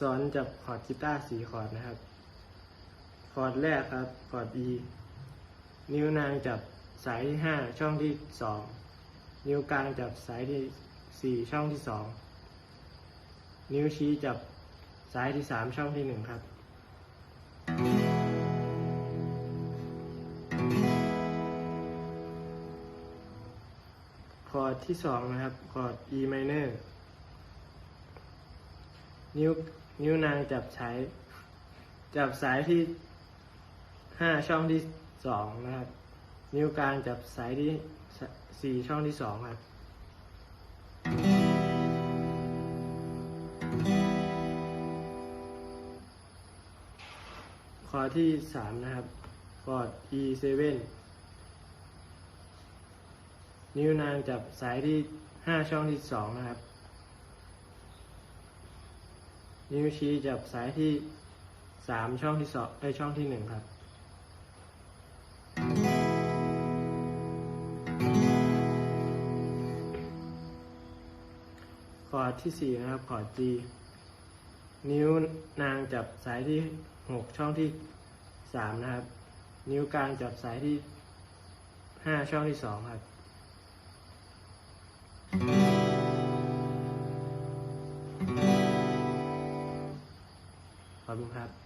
สอนจับคอร์ดกีตาร์สี่คอร์ดนะครับ คอร์ดแรกครับ คอร์ด E นิ้วนางจับสายที่ห้าช่องที่สองนิ้วกลางจับสายที่สี่ช่องที่สองนิ้วชี้จับสายที่สามช่องที่หนึ่งครับ คอร์ดที่สองนะครับ คอร์ด E minor นิ้ว นิ้วนางจับสายจับสายที่ห้าช่องที่สองนะครับ นิ้วกลางจับสายที่สี่ช่องที่สองครับคอที่สามนะครับคอด E7 นิ้วนางจับสายที่ห้าช่องที่สองนะครับ นิ้วชี้จับสายที่สามช่องที่สองไอช่องที่หนึ่งครับ คอร์ดที่สี่นะครับ คอร์ด G นิ้วนางจับสายที่หกช่องที่สามนะครับ นิ้วกลางจับสายที่ห้าช่องที่สองครับ ขอบคุณครับ